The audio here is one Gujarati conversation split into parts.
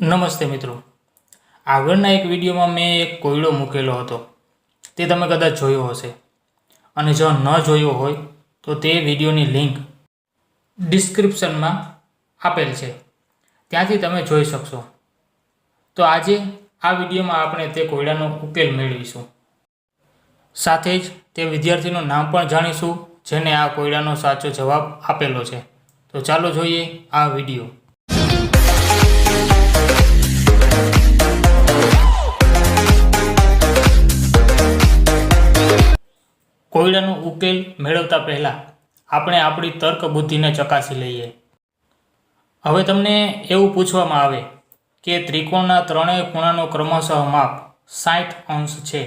નમસ્તે મિત્રો. આગળના એક વિડીયોમાં મેં એક કોયડો મૂકેલો હતો. તે તમે કદાચ જોયો હશે. અને જો ન જોયો હોય, તો તે વિડીયોની લિંક ડિસ્ક્રિપ્શનમાં આપેલ છે. ત્યાંથી તમે જોઈ શકશો. તો આજે આ વિડીયોમાં આપણે તે કોયડાનો ઉકેલ મેળવીશું. સાથે જ તે વિદ્યાર્થીનું નામ પણ જાણીશું, જેને આ કોયડાનો સાચો જવાબ આપેલો છે. તો ચાલો જોઈએ આ વીડિયો. કોયડાનો ઉકેલ મેળવતા પહેલાં આપણે આપણી તર્ક બુદ્ધિને ચકાસી લઈએ. હવે તમને એવું પૂછવામાં આવે કે ત્રિકોણના ત્રણેય ખૂણાનો ક્રમશઃ માપ સાઠ અંશ છે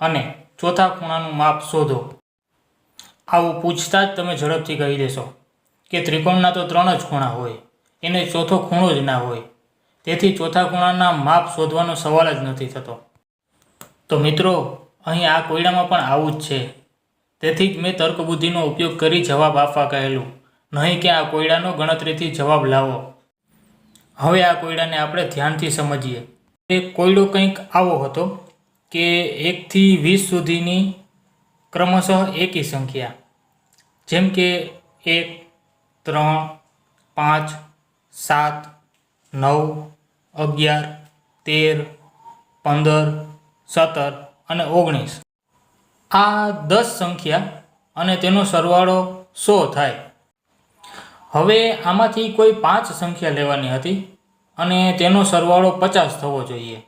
અને ચોથા ખૂણાનું માપ શોધો. આવું પૂછતા જ તમે ઝડપથી કહી દેશો કે ત્રિકોણના તો ત્રણ જ ખૂણા હોય, એને ચોથો ખૂણો જ ના હોય. તેથી ચોથા ખૂણાના માપ શોધવાનો સવાલ જ નથી થતો. તો મિત્રો, અહીં આ કોયડામાં પણ આવું જ છે. તેથી જ મેં તર્કબુદ્ધિનો ઉપયોગ કરી જવાબ આપવા કહેલું. નહીં કે આ કોયડાનો ગણતરીથી જવાબ લાવો. હવે આ કોયડાને આપણે ધ્યાનથી સમજીએ. એ કોયડો કંઈક આવો હતો કે એકથી વીસ સુધીની ક્રમશઃ એકી સંખ્યા. જેમ કે એક, ત્રણ, પાંચ, સાત, નવ, અગિયાર, તેર, પંદર, સત્તર અને ઓગણીસ. આ દસ સંખ્યા અને તેનો સરવાળો સો થાય. હવે આમાંથી કોઈ પાંચ સંખ્યા લેવાની હતી અને તેનો સરવાળો પચાસ થવો જોઈએ.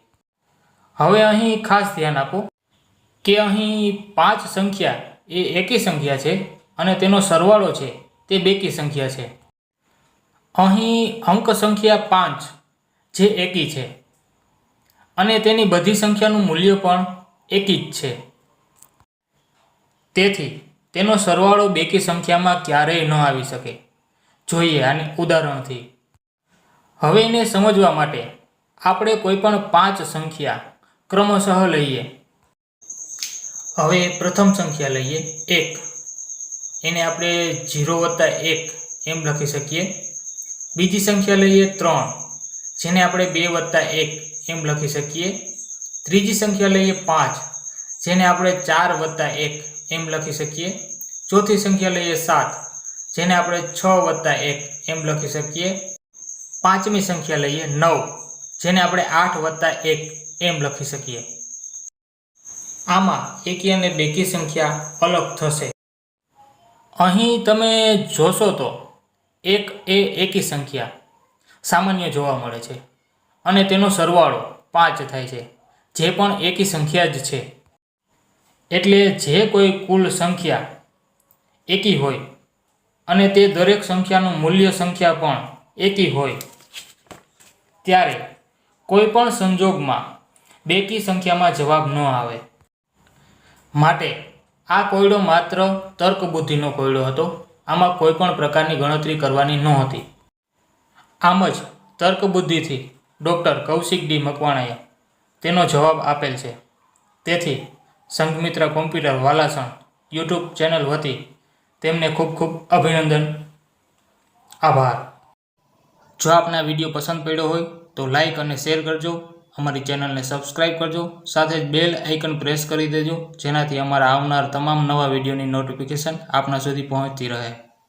હવે અહીં ખાસ ધ્યાન આપો કે અહીં પાંચ સંખ્યા એ એકી સંખ્યા છે અને તેનો સરવાળો છે તે બેકી સંખ્યા છે. અહીં અંક સંખ્યા પાંચ જે એકી છે અને તેની બધી સંખ્યાનું મૂલ્ય પણ એકી જ છે. તેથી તેનો સરવાળો બેકી સંખ્યામાં ક્યારેય ન આવી શકે. જોઈએ આને ઉદાહરણથી. હવે એને સમજવા માટે આપણે કોઈ પણ પાંચ સંખ્યા ક્રમશઃ લઈએ. હવે પ્રથમ સંખ્યા લઈએ એક. એને આપણે જીરો વત્તા એક એમ લખી શકીએ. બીજી સંખ્યા લઈએ ત્રણ, જેને આપણે બે વત્તા એક એમ લખી શકીએ. ત્રીજી સંખ્યા લઈએ પાંચ, જેને આપણે ચાર વત્તા એક એમ લખી શકીએ. ચોથી સંખ્યા લઈએ સાત, જેને આપણે છ વત્તા એક એમ લખી શકીએ. પાંચમી સંખ્યા લઈએ નવ, જેને આપણે આઠ વત્તા એક એમ લખી શકીએ. આમાં એકી અને બેકી સંખ્યા અલગ થશે. અહીં તમે જોશો તો એક એ એકી સંખ્યા સામાન્ય જોવા મળે છે. અને તેનો સરવાળો પાંચ થાય છે. જે પણ એકી સંખ્યા જ છે. એટલે જે કોઈ કુલ સંખ્યા એકી હોય અને તે દરેક સંખ્યાનું મૂલ્ય સંખ્યા પણ એકી હોય, ત્યારે કોઈ પણ સંજોગમાં બેકી સંખ્યામાં જવાબ ન આવે. માટે આ કોયડો માત્ર તર્કબુદ્ધિનો કોયડો હતો. આમાં કોઈ પણ પ્રકારની ગણતરી કરવાની નહોતી. આમ જ તર્કબુદ્ધિથી ડૉક્ટર કૌશિક ડી મકવાણાએ તેનો જવાબ આપેલ છે. તેથી Sanghmitra computer Valasan YouTube channel વતી તેમને ખૂબ ખૂબ અભિનંદન. આભાર. જો આપને વીડિયો પસંદ પડ્યો હોય તો લાઈક અને શેર કરજો. અમારી ચેનલને સબસ્ક્રાઈબ કરજો. સાથે જ બેલ આઇકન પ્રેસ કરી દેજો, જેનાથી અમારા આવનાર તમામ નવા વિડીયોની નોટિફિકેશન આપના સુધી પહોંચતી રહે.